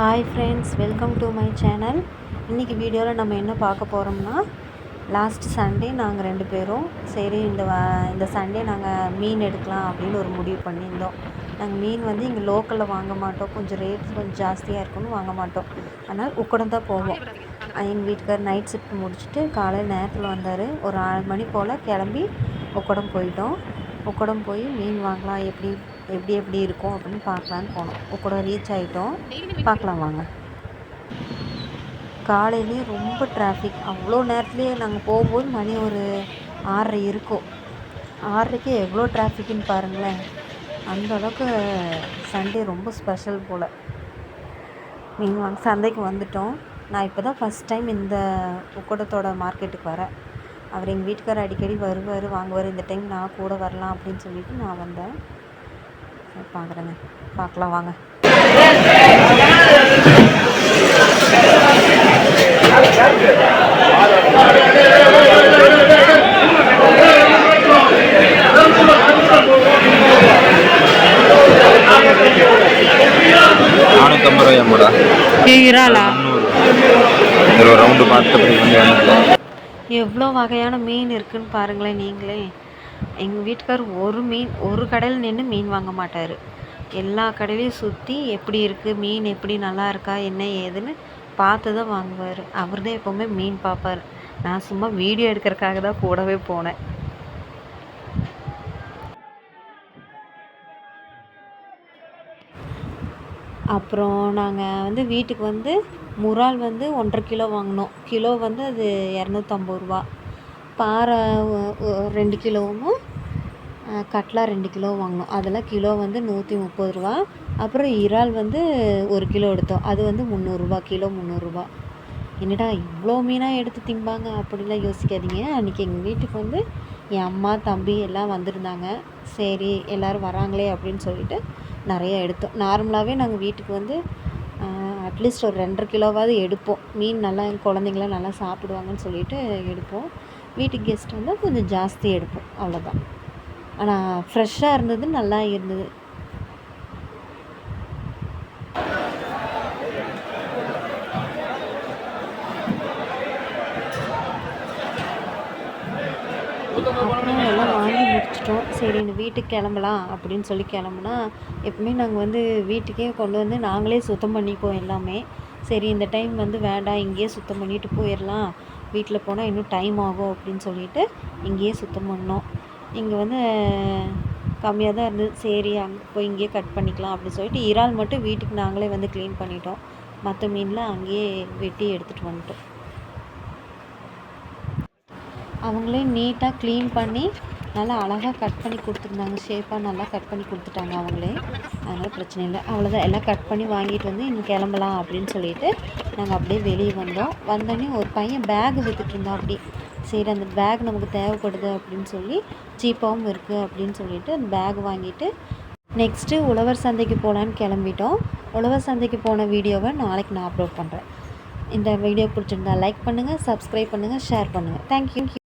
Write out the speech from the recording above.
Hi friends welcome to my channel இன்றைக்கி வீடியோவில் நம்ம என்ன பார்க்க போகிறோம்னா லாஸ்ட் சண்டே நாங்கள் ரெண்டு பேரும் சரி இந்த இந்த சண்டே நாங்கள் மீன் எடுக்கலாம் அப்படின்னு ஒரு முடிவு பண்ணியிருந்தோம். நாங்கள் மீன் வந்து இங்கே லோக்கலில் வாங்க மாட்டோம். கொஞ்சம் ரேட் கொஞ்சம் ஜாஸ்தியாக இருக்கும்னு வாங்க மாட்டோம். அதனால் உக்கடம் தான் போவோம். எங்கள் வீட்டுக்கார் நைட் ஷிஃப்ட் முடிச்சுட்டு காலையில் நேரத்தில் வந்தார். ஒரு ஆறு மணி போல் கிளம்பி உக்கடம் போயிட்டோம். உக்கடம் போய் மீன் வாங்கலாம் எப்படி எப்படி எப்படி இருக்கும் அப்படின்னு பார்க்கலான்னு போனோம். கூட ரீச் ஆகிட்டோம் பார்க்கலாம் வாங்க. காலையிலேயே ரொம்ப டிராஃபிக் அவ்வளோ நேரத்துலேயே நாங்கள் போகும்போது மணி ஒரு ஆறரை இருக்கும். ஆறரைக்கு எவ்வளோ டிராஃபிக்குன்னு பாருங்களேன். அந்த அளவுக்கு சண்டே ரொம்ப ஸ்பெஷல் போல். நீங்கள் வாங்க சந்தைக்கு வந்துட்டோம். நான் இப்போ தான் ஃபஸ்ட் டைம் இந்த உக்கடத்தோட மார்க்கெட்டுக்கு வரேன். அவர் எங்கள் வீட்டுக்காரர் அடிக்கடி வருவார் வாங்குவார். இந்த டைம் நான் கூட வரலாம் அப்படின்னு சொல்லிட்டு நான் வந்தேன். பார்க்குறேங்க பார்க்கலாம் வாங்க. நானூற்றம்பது ரூபாய் அம்மடா. இறாலா? முந்நூறு. ஒரு ரவுண்டு பார்த்து அப்படி வந்து வந்துக்கலாம் எவ்வளோ வகையான மீன் இருக்குன்னு பாருங்களேன் நீங்களே. எங்கள் வீட்டுக்கார் ஒரு மீன் ஒரு கடையில் நின்று மீன் வாங்க மாட்டார். எல்லா கடையிலையும் சுற்றி எப்படி இருக்குது மீன் எப்படி நல்லா இருக்கா என்ன ஏதுன்னு பார்த்து தான் வாங்குவார். அவர் தான் எப்போவுமே மீன் பார்ப்பார். நான் சும்மா வீடியோ எடுக்கிறதுக்காக தான் கூடவே போனேன். அப்புறம் நாங்கள் வந்து வீட்டுக்கு வந்து முறால் வந்து ஒன்றரை கிலோ வாங்கினோம். கிலோ வந்து அது இரநூத்தம்பது ரூபா. பாறை ரெண்டு கிலோவும் கட்லா ரெண்டு கிலோ வாங்கினோம் அதெல்லாம் கிலோ வந்து நூற்றி முப்பது ரூபா. அப்புறம் இறால் வந்து ஒரு கிலோ எடுத்தோம். அது வந்து முந்நூறுரூபா கிலோ முந்நூறுரூபா என்னடா இவ்வளோ மீனாக எடுத்து திம்பாங்க? அப்படிலாம் யோசிக்காதீங்க. அன்றைக்கி எங்கள் வீட்டுக்கு வந்து என் அம்மா தம்பி எல்லாம் வந்திருந்தாங்க. சரி எல்லோரும் வராங்களே அப்படின்னு சொல்லிட்டு நிறைய எடுத்தோம். நார்மலாகவே நாங்கள் வீட்டுக்கு வந்து அட்லீஸ்ட் ஒரு ரெண்டரை கிலோவாவது எடுப்போம். மீன் நல்லா என் குழந்தைங்களாம் நல்லா சாப்பிடுவாங்கன்னு சொல்லிட்டு எடுப்போம். வீட்டுக்கு கெஸ்ட் வந்தால் கொஞ்சம் ஜாஸ்தி எடுப்போம் அவ்வளோதான் ஆனால் ஃப்ரெஷ்ஷாக இருந்தது நல்லா இருந்தது. அப்புறம் எல்லாம் வாங்கி முடிச்சிட்டோம். சரி இந்த வீட்டுக்கு கிளம்பலாம் அப்படின்னு சொல்லி கிளம்புனா எப்பவுமே நாங்கள் வந்து வீட்டுக்கே கொண்டு வந்து நாங்களே சுத்தம் பண்ணிக்குவோம் எல்லாமே. சரி இந்த டைம் வந்து வேண்டாம் இங்கேயே சுத்தம் பண்ணிட்டு போயிடலாம். வீட்டில் போனால் இன்னும் டைம் ஆகும் அப்படின்னு சொல்லிட்டு இங்கேயே சுத்தம் பண்ணோம். இங்கே வந்து கம்மியாக தான் இருந்தது. சரி அங்கே போய் இங்கேயே கட் பண்ணிக்கலாம் அப்படின்னு சொல்லிட்டு இறால் மட்டும் வீட்டுக்கு நாங்களே வந்து க்ளீன் பண்ணிட்டோம். மற்ற மீன்லாம் அங்கேயே வெட்டி எடுத்துகிட்டு வந்துட்டோம். அவங்களே நீட்டாக க்ளீன் பண்ணி நல்லா அழகாக கட் பண்ணி கொடுத்துருந்தாங்க. ஷேப்பாக நல்லா கட் பண்ணி கொடுத்துட்டாங்க அவங்களே. அதனால் பிரச்சனை இல்லை. அவ்வளோதான் எல்லாம் கட் பண்ணி வாங்கிட்டு வந்து இன்னும் கிளம்பலாம் அப்படின்னு சொல்லிட்டு நாங்கள் அப்படியே வெளியே வந்தோம். வந்தோடனே ஒரு பையன் பேக் விற்றுட்டு இருந்தான் அப்படி. சரி அந்த பேக் நமக்கு தேவைப்படுது அப்படின்னு சொல்லி சீப்பாகவும் இருக்குது அப்படின்னு சொல்லிட்டு அந்த பேக் வாங்கிட்டு நெக்ஸ்ட்டு உழவர் சந்தைக்கு போகலான்னு கிளம்பிட்டோம். உழவர் சந்தைக்கு போன வீடியோவை நாளைக்கு நான் அப்லோட் பண்ணுறேன் இந்த வீடியோ பிடிச்சிருந்தா லைக் பண்ணுங்கள் சப்ஸ்கிரைப் பண்ணுங்கள் ஷேர் பண்ணுங்கள் தேங்க்யூ